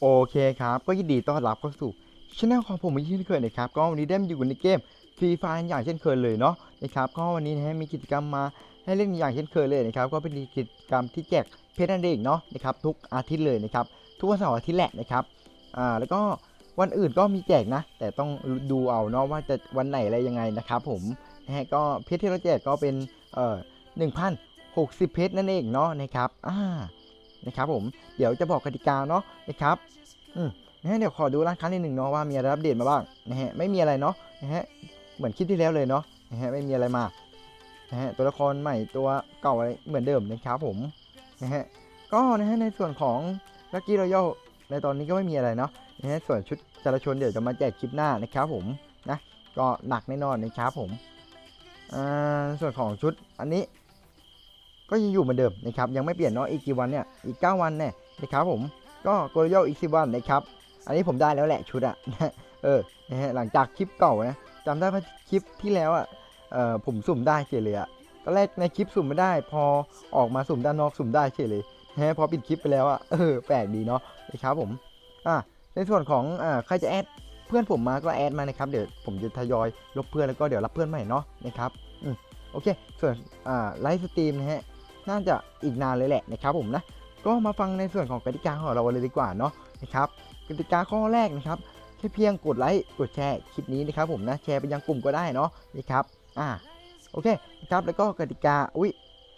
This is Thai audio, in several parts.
โอเคครับ ก็ยินดีต้อนรับเข้าสู่ช่องของผมอีกเช่นเคยนะครับ ก็วันนี้ได้มาอยู่ในเกมฟรีไฟอย่างเช่นเคยเลยเนาะนะครับ ก็วันนี้นะฮะมีกิจกรรมมาให้เล่นอย่างเช่นเคยเลยนะครับ ก็เป็นกิจกรรมที่แจกเพชรนั่นเองเนาะนะครับทุกอาทิตย์เลยนะครับ ทุกวันเสาร์อาทิตย์แหละนะครับ อ่า แล้วก็วันอื่นก็มีแจกนะ แต่ต้องดูเอาเนาะว่าจะวันไหนอะไรยังไงนะครับผมนะฮะ ก็เพชรที่เราแจกก็เป็น เอ่อหนึ่งพันหกสิบเพชรนั่นเองเนาะนะครับ อ่า นะครับผมเดี๋ยวจะบอกกติกาเนาะนะครับอืมนะฮะเดี๋ยวขอดูร้านค้าในหนึ่งเนาะว่ามีอะไรอัปเดตมาบ้างนะฮะไม่มีอะไรเนาะนะฮะเหมือนคลิดที่แล้วเลยเนาะนะฮะไม่มีอะไรมานะฮะตัวละครใหม่ตัวเก่าอะไรเหมือนเดิมนะครับผมนะฮะก็นะฮะในส่วนของลักกี้รอยัลในตอนนี้ก็ไม่มีอะไรเนาะนะฮะส่วนชุดจารชนเดี๋ยวจะมาแจกคลิปหน้านะครับผมนะก็หนักแน่นอนนะครับผมอ่าส่วนของชุดอันนี้ ก็ยังอยู่เหมือนเดิมนะครับยังไม่เปลี่ยนเนาะอีกกี่วันเนี่ยอีก 9 วันแน่นะครับผมก็โกลโยอีก10วันนะครับอันนี้ผมได้แล้วแหละชุดอะเออนะฮะหลังจากคลิปเก่านะจำได้ว่าคลิปที่แล้วอะเออผมสุ่มได้เฉยเลยอะตอนแรกในคลิปสุ่มไม่ได้ พอออกมาสุ่มด้านนอกสุ่มได้เฉยเลยนะฮะพอปิดคลิปไปแล้วอะเออแปลกดีเนาะนะครับผมอะในส่วนของอ่าใครจะแอดเพื่อนผมมาก็แอดมานะครับเดี๋ยวผมจะทยอยลบเพื่อนแล้วก็เดี๋ยวรับเพื่อนใหม่เนาะนะครับอืมโอเคส่วนอ่าไลฟ์สตรีมนะฮะ น่าจะอีกนานเลยแหละนะครับผมนะก็มาฟังในส่วนของกติกาของเราเลยดีกว่าเนาะนะครับกติกาข้อแรกนะครับแค่เพียงกดไลค์กดแชร์คลิปนี้นะครับผมนะแชร์ไปยังกลุ่มก็ได้เนาะนะครับอ่าโอเคนะครับแล้วก็กติกาอุ้ย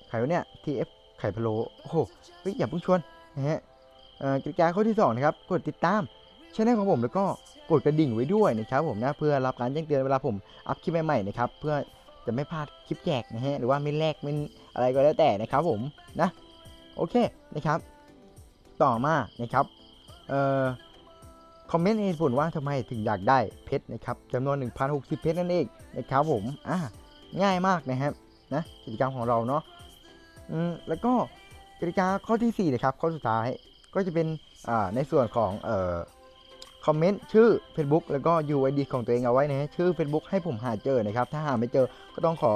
ไข่วะเนี่ย TF ไข่พะโล้โอ้โหเฮ้ยอย่าเพิ่งชวนนะฮะอ่อกติกาข้อที่สองนะครับกดติดตามช่องของผมแล้วก็กดกระดิ่งไว้ด้วยนะครับผมนะเพื่อรับการแจ้งเตือนเวลาผมอัพคลิปใหม่ๆนะครับเพื่อ จะไม่พลาดคลิปแจกนะฮะหรือว่าไม่แลกไม่อะไรก็แล้วแต่นะครับผมนะโอเคนะครับ ต่อมานะครับเอ่อคอมเมนต์เหตุผลว่าทำไมถึงอยากได้เพชรนะครับจำนวน 1,060 เพชรนั่นเองนะครับผมอ่าง่ายมากนะครับนะกิจกรรมของเราเนาะอืมแล้วก็กติกาข้อที่4นะครับข้อสุดท้ายก็จะเป็นอ่าในส่วนของเอ่อ คอมเมนต์ชื่อ Facebook แล้วก็ UID ของตัวเองเอาไว้นะชื่อ Facebook ให้ผมหาเจอนะครับ ถ้าหาไม่เจอก็ต้องขอ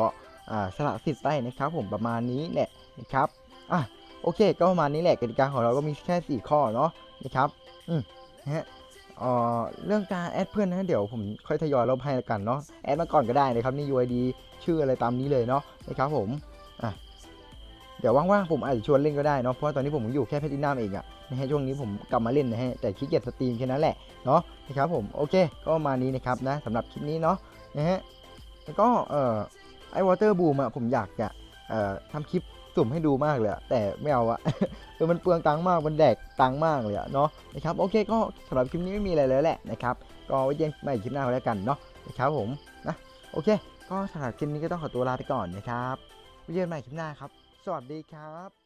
อสละสิทธิ์ไปนะครับ ผมประมาณนี้แหละนะครับอะโอเค ก็ประมาณนี้แหละกติกาของเราก็มีแค่ 4 ข้อเนาะนะครับอืมนะฮะเอ่อเรื่องการแอดเพื่อนนะเดี๋ยวผมค่อยทยอยลบให้ละกันเนาะแอดมาก่อนก็ได้นะครับนี่ UID ชื่ออะไรตามนี้เลยเนาะนะครับผม เดี๋ยวว่างๆผมอาจจะชวนเล่นก็ได้เนาะเพราะว่าตอนนี้ผมอยู่แค่แพทินัมเองอะนะฮะช่วงนี้ผมกลับมาเล่นนะฮะแต่ขี้เกียจสตรีมแค่นั้นแหละเนาะนะครับผมโอเค ก็มานี้นะครับนะสำหรับคลิปนี้เนาะนะฮะแล้วก็เอ่อไอวอเตอร์บูมอะผมอยากจะเอ่อทำคลิปสุ่มให้ดูมากเลยแต่ไม่เอาอะเออมันเปลืองตังค์มากมันแดกตังค์มากเลยเนาะนะครับโอเคก็สำหรับคลิปนี้ไม่มีอะไรแล้วแหละนะครับก็ไว้เจอกันใหม่คลิปหน้าแล้วกันเนาะนะครับผมนะโอเค ก็สำหรับคลิปนี้ก็ต้องขอตัวลาไปก่อนนะครับไว้เจอกันใหม่คลิปหน้าครับ สวัสดีครับ